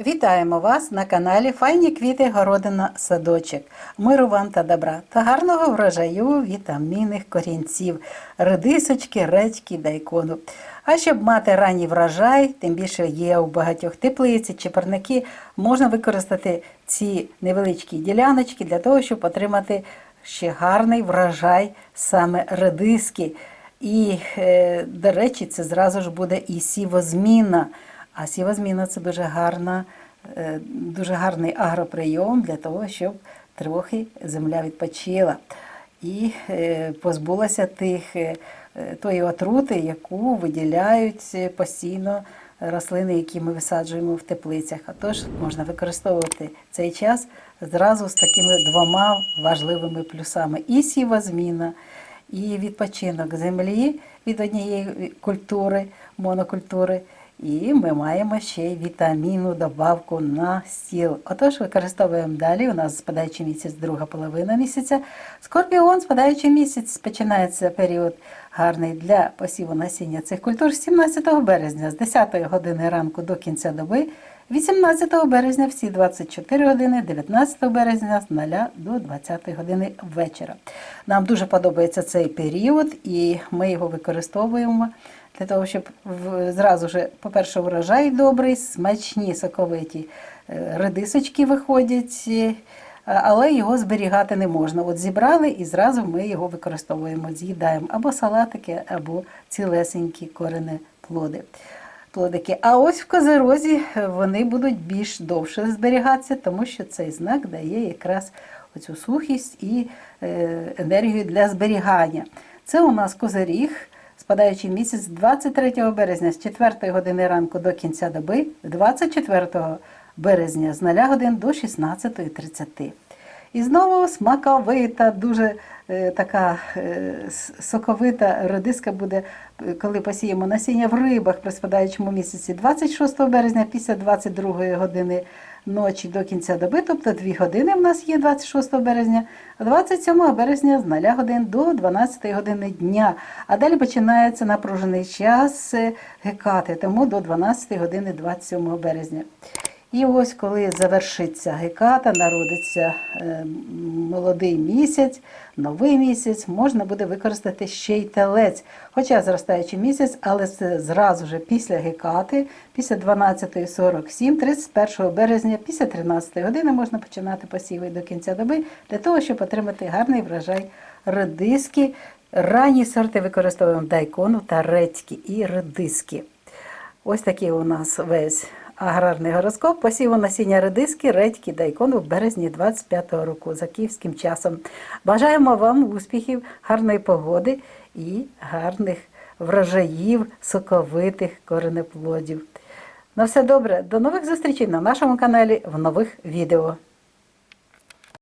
Вітаємо вас на каналі Файні квіти Городина Садочок. Миру вам та добра та гарного врожаю вітамінних корінців, редисочки, редьки, дайкону. А щоб мати ранній врожай, тим більше є у багатьох теплиці чи парники, можна використати ці невеличкі діляночки для того, щоб отримати ще гарний врожай саме редиски. І, е, до речі, це зразу ж буде і сівозміна. А сівозміна це дуже гарна, е, дуже гарний агроприйом для того, щоб трохи земля відпочила і е, позбулася тих, е, тої отрути, яку виділяють постійно рослини, які ми висаджуємо в теплицях. А тож можна використовувати цей час зразу з такими двома важливими плюсами: і сівозміна, і відпочинок землі від однієї культури, монокультури. І ми маємо ще й вітамінну добавку на стіл. Отож, використовуємо далі. У нас спадаючий місяць, друга половина місяця. Скорпіон, спадаючий місяць, починається період гарний для посіву насіння цих культур з 17 березня, з 10 години ранку до кінця доби. 18 березня всі 24 години, 19 березня з 0 до 20 години вечора. Нам дуже подобається цей період, і ми його використовуємо для того, щоб зразу ж, по-перше, врожай добрий, смачні, соковиті е, редисочки виходять, е, але його зберігати не можна. От зібрали і зразу ми його використовуємо, з'їдаємо або салатики, або цілесенькі корені плоди. Плодики. А ось в козерозі вони будуть більш довше зберігатися, тому що цей знак дає якраз оцю сухість і е, енергію для зберігання. Це у нас козиріг, спадаючий місяць 23 березня з 4 години ранку до кінця доби, 24 березня з 0 годин до 16.30. І знову смаковита, дуже е, така е, соковита редиска буде, коли посіємо насіння в рибах при спадаючому місяці 26 березня після 22 години ночі до кінця доби, тобто 2 години в нас є 26 березня, а 27 березня з 0 годин до 12 години дня. А далі починається напружений час е, гекати, тому до 12 години 27 березня. І ось коли завершиться геката, народиться е, молодий місяць, новий місяць, можна буде використати ще й телець. Хоча зростаючий місяць, але це зразу же після гекати, після 12.47, 31 березня, після 13 години можна починати посіви до кінця доби для того, щоб отримати гарний врожай редиски. Ранні сорти використовуємо дайкону та редьки і редиски. Ось такий у нас весь аграрний гороскоп. Посіву насіння редиски, редьки, дайкону в березні 25-го року за київським часом. Бажаємо вам успіхів, гарної погоди і гарних врожаїв, соковитих коренеплодів. На все добре, до нових зустрічей на нашому каналі в нових відео.